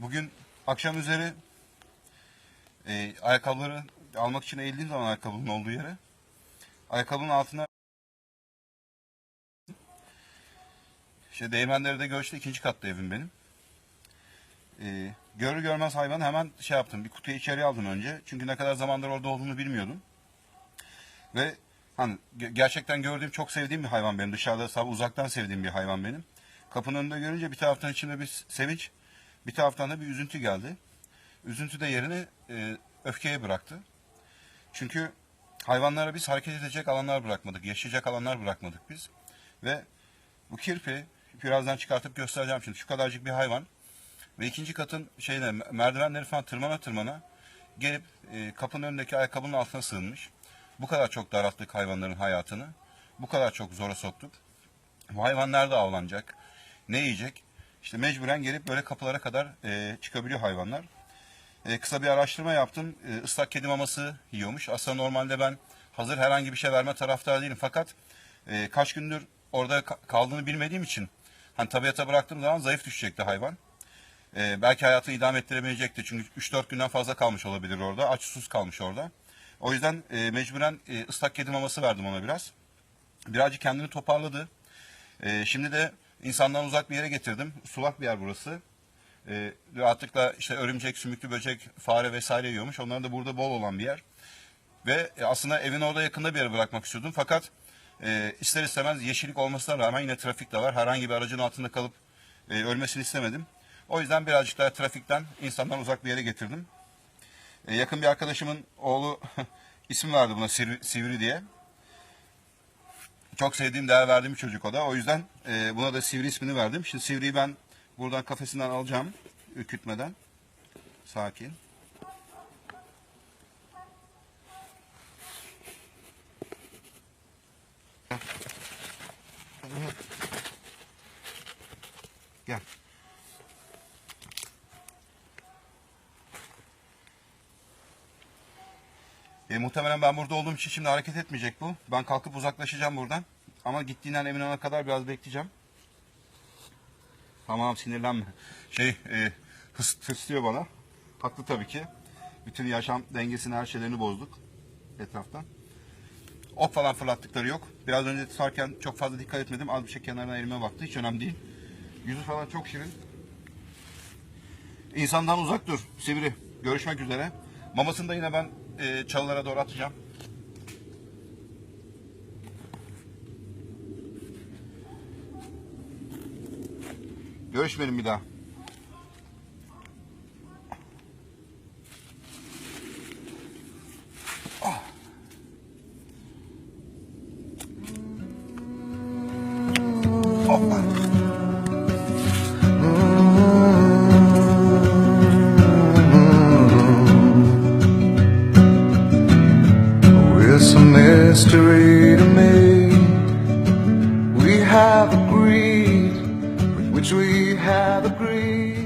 Bugün akşam üzeri e, ayakkabıları almak için eğildiğim zaman ayakkabının olduğu yere ayakkabının altına işte değmenleri de göçtü ikinci katta evim benim. E, görür görmez hayvan hemen şey yaptım bir kutuya içeri aldım önce. Çünkü ne kadar zamandır orada olduğunu bilmiyordum. Ve hani ge- gerçekten gördüğüm çok sevdiğim bir hayvan benim. Dışarıda sabah uzaktan sevdiğim bir hayvan benim. Kapının önünde görünce bir taraftan içimde bir sevinç, bir taraftan da bir üzüntü geldi. Üzüntü de yerini e, öfkeye bıraktı. Çünkü hayvanlara biz hareket edecek alanlar bırakmadık, yaşayacak alanlar bırakmadık biz. Ve bu kirpi birazdan çıkartıp göstereceğim şimdi. Şu kadarcık bir hayvan ve ikinci katın şeyine merdivenleri falan tırmana tırmana gelip e, kapının önündeki ayakkabının altına sığınmış. Bu kadar çok daralttık hayvanların hayatını. Bu kadar çok zora soktuk. Bu hayvan nerede avlanacak? Ne yiyecek? İşte mecburen gelip böyle kapılara kadar e, çıkabiliyor hayvanlar. E, kısa bir araştırma yaptım. E, ıslak kedi maması yiyormuş. Aslında normalde ben hazır herhangi bir şey verme taraftarı değilim. Fakat e, kaç gündür orada ka- kaldığını bilmediğim için hani tabiata bıraktığım zaman zayıf düşecekti hayvan. E, belki hayatını idame ettiremeyecekti. Çünkü 3-4 günden fazla kalmış olabilir orada. Aç susuz kalmış orada. O yüzden e, mecburen e, ıslak kedi maması verdim ona biraz. Birazcık kendini toparladı. E, şimdi de insandan uzak bir yere getirdim. Sulak bir yer burası. E, rahatlıkla işte örümcek, sümüklü böcek, fare vesaire yiyormuş. Onların da burada bol olan bir yer. Ve e, aslında evin orada yakında bir yere bırakmak istiyordum. Fakat e, ister istemez yeşillik olmasına rağmen yine trafik de var. Herhangi bir aracın altında kalıp e, ölmesini istemedim. O yüzden birazcık daha trafikten insandan uzak bir yere getirdim. E, yakın bir arkadaşımın oğlu isim verdi buna Sivri, Sivri diye. Çok sevdiğim, değer verdiğim bir çocuk o da. O yüzden e, buna da Sivri ismini verdim. Şimdi Sivri'yi ben buradan kafesinden alacağım. Ürkütmeden. Sakin. Gel. E, muhtemelen ben burada olduğum için şimdi hareket etmeyecek bu. Ben kalkıp uzaklaşacağım buradan. Ama gittiğinden emin olana kadar biraz bekleyeceğim. Tamam sinirlenme. Şey e, hıs, hıslıyor bana. Haklı tabii ki. Bütün yaşam dengesini her şeylerini bozduk etraftan. Ok falan fırlattıkları yok. Biraz önce tutarken çok fazla dikkat etmedim. Az bir şey kenarına elime baktı. Hiç önemli değil. Yüzü falan çok şirin. İnsandan uzak dur Sivri. Görüşmek üzere. Mamasını da yine ben e, çalılara doğru atacağım. Görüşmeyelim bir daha. Oh, mystery to me. We have agreed which we have agreed.